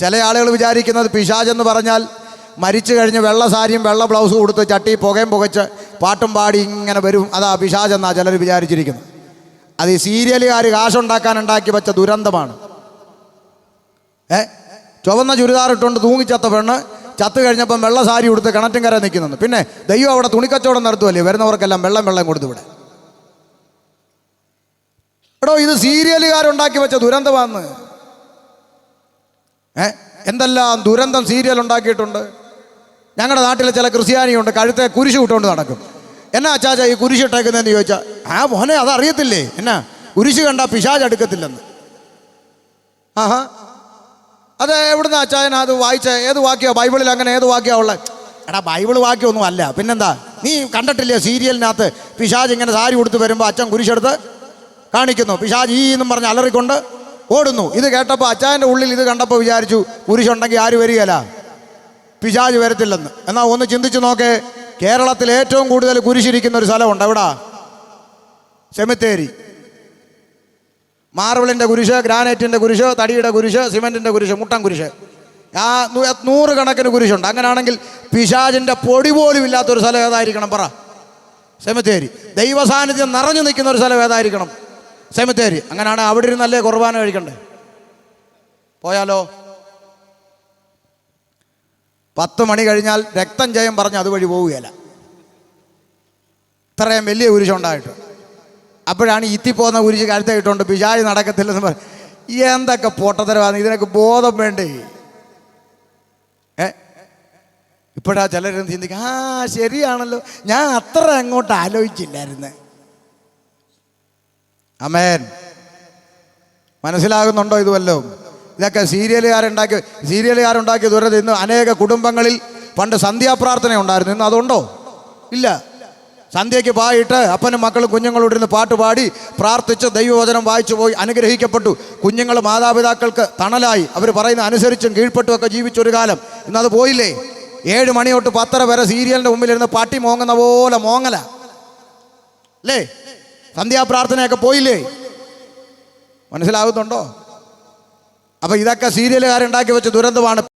ചില ആളുകൾ വിചാരിക്കുന്നത് പിശാചെന്ന് പറഞ്ഞാൽ മരിച്ചു കഴിഞ്ഞ് വെള്ള സാരിയും വെള്ള ബ്ലൗസും കൊടുത്ത് ചട്ടി പുകയും പുകച്ച് പാട്ടും പാടി ഇങ്ങനെ വരും. അതാ പിശാചെന്നാണ് ചിലർ വിചാരിച്ചിരിക്കുന്നത്. അത് ഈ സീരിയലുകാർ കാശുണ്ടാക്കാൻ ഉണ്ടാക്കി വെച്ച ദുരന്തമാണ്. ഏ? ചുവന്ന ചുരിദാർ ഇട്ടുകൊണ്ട് തൂങ്ങിച്ചത്ത പെണ്ണ് ചത്ത് കഴിഞ്ഞപ്പം വെള്ള സാരി കൊടുത്ത് കിണറ്റും കര നിൽക്കുന്നുണ്ട്. പിന്നെ ദൈവം അവിടെ തുണിക്കച്ചവടം നടത്തുമല്ലേ വരുന്നവർക്കെല്ലാം വെള്ളം വെള്ളം കൊടുത്തു ഇവിടെ. എടോ ഇത് സീരിയലുകാരുണ്ടാക്കി വെച്ച ദുരന്തമാന്ന്. ഏ എന്തെല്ലാം ദുരന്തം സീരിയൽ ഉണ്ടാക്കിയിട്ടുണ്ട്? ഞങ്ങളുടെ നാട്ടിലെ ചില ക്രിസ്ത്യാനിയുണ്ട് കഴുത്തെ കുരിശ് വിട്ടുകൊണ്ട് നടക്കും. എന്നാ അച്ചാച്ച ഈ കുരിശ് ഇട്ടേക്കുന്നതെന്ന് ചോദിച്ചാൽ ആ മോനെ അതറിയത്തില്ലേ എന്നാ കുരിശ് കണ്ട പിശാജ് അടുക്കത്തില്ലെന്ന്. ആഹാ. അത് എവിടുന്ന അച്ചായന അത് വായിച്ച? ഏത് വാക്യോ? ബൈബിളിൽ അങ്ങനെ ഏത് വാക്യോ ഉള്ളത് എടാ ബൈബിൾ വാക്യമൊന്നും അല്ല. പിന്നെന്താ? നീ കണ്ടിട്ടില്ലേ സീരിയലിനകത്ത് പിശാജ് ഇങ്ങനെ സാരി കൊടുത്ത് വരുമ്പോൾ അച്ഛൻ കുരിശെടുത്ത് കാണിക്കുന്നു. പിശാജ് ഈ എന്നും പറഞ്ഞ് അലറിക്കൊണ്ട് ഓടുന്നു. ഇത് കേട്ടപ്പോൾ അച്ചായന്റെ ഉള്ളിൽ ഇത് കണ്ടപ്പോൾ വിചാരിച്ചു കുരിശുണ്ടെങ്കിൽ ആര് വരികയല്ല പിശാജ് വരത്തില്ലെന്ന്. എന്നാൽ ഒന്ന് ചിന്തിച്ചു നോക്കേ. കേരളത്തിൽ ഏറ്റവും കൂടുതൽ കുരിശിരിക്കുന്ന ഒരു സ്ഥലമുണ്ട് എവിടാ? സെമിത്തേരി. മാർബിളിന്റെ കുരിശ് ഗ്രാനൈറ്റിന്റെ കുരിശ് തടിയുടെ കുരിശ് സിമെന്റിന്റെ കുരിശ് മുട്ടൻ കുരിശ്. ആ നൂറ് കണക്കിന് കുരിശുണ്ട്. അങ്ങനെയാണെങ്കിൽ പിശാജിന്റെ പൊടി പോലും ഇല്ലാത്തൊരു സ്ഥലം ഏതായിരിക്കണം പറ. സെമിത്തേരി. ദൈവസാന്നിധ്യം നിറഞ്ഞു നിൽക്കുന്ന ഒരു സ്ഥലം ഏതായിരിക്കണം? സെമിത്തേരി അങ്ങനെയാണ് അവിടെ ഇരുന്നല്ലേ കുർബാന കഴിക്കണ്ടേ? പോയാലോ? പത്ത് മണി കഴിഞ്ഞാൽ രക്തം ജയം പറഞ്ഞ് അതുവഴി പോവുകയല്ല. ഇത്രയും വലിയ കുരിശുണ്ടായിട്ട് അപ്പോഴാണ് ഇത്തിപ്പോന്ന കുരിശ് കഴുത്തായിട്ടുണ്ട് പിശാചി നടക്കത്തില്ലെന്ന് പറ എന്തൊക്കെ പൊട്ടത്തരവാന്ന് ഇതിനൊക്കെ ബോധം വേണ്ടേ? ഏ? ഇപ്പോഴാ ചിലരും ചിന്തിക്കുക ആ ശരിയാണല്ലോ. ഞാൻ അത്ര അങ്ങോട്ട് ആലോചിച്ചില്ലായിരുന്നു. അമേൻ മനസ്സിലാകുന്നുണ്ടോ ഇത് ഇതൊക്കെ സീരിയലുകാരുണ്ടാക്കി സീരിയലുകാരുണ്ടാക്കിയ ദുരന്തം ഇന്ന് അനേക കുടുംബങ്ങളിൽ പണ്ട് സന്ധ്യാപ്രാർത്ഥന ഉണ്ടായിരുന്നു. ഇന്ന് അതുണ്ടോ? ഇല്ല. സന്ധ്യയ്ക്ക് പായിട്ട് അപ്പനും മക്കളും കുഞ്ഞുങ്ങളോട് ഇരുന്ന് പാട്ട് പാടി പ്രാർത്ഥിച്ച് ദൈവവചനം വായിച്ചു പോയി അനുഗ്രഹിക്കപ്പെട്ടു. കുഞ്ഞുങ്ങൾ മാതാപിതാക്കൾക്ക് തണലായി. അവർ പറയുന്ന അനുസരിച്ചും കീഴ്പ്പെട്ടും ഒക്കെ ജീവിച്ചൊരു കാലം. ഇന്നത് പോയില്ലേ? ഏഴ് മണി തൊട്ട് പത്തര വരെ സീരിയലിന്റെ മുമ്പിലിരുന്ന് പാട്ടി മോങ്ങുന്ന പോലെ മോങ്ങല. അല്ലേ? സന്ധ്യാപ്രാർത്ഥനയൊക്കെ പോയില്ലേ? മനസ്സിലാകുന്നുണ്ടോ? അപ്പൊ ഇതൊക്കെ സീരിയലുകാരുണ്ടാക്കി വെച്ച ദുരന്തമാണ്.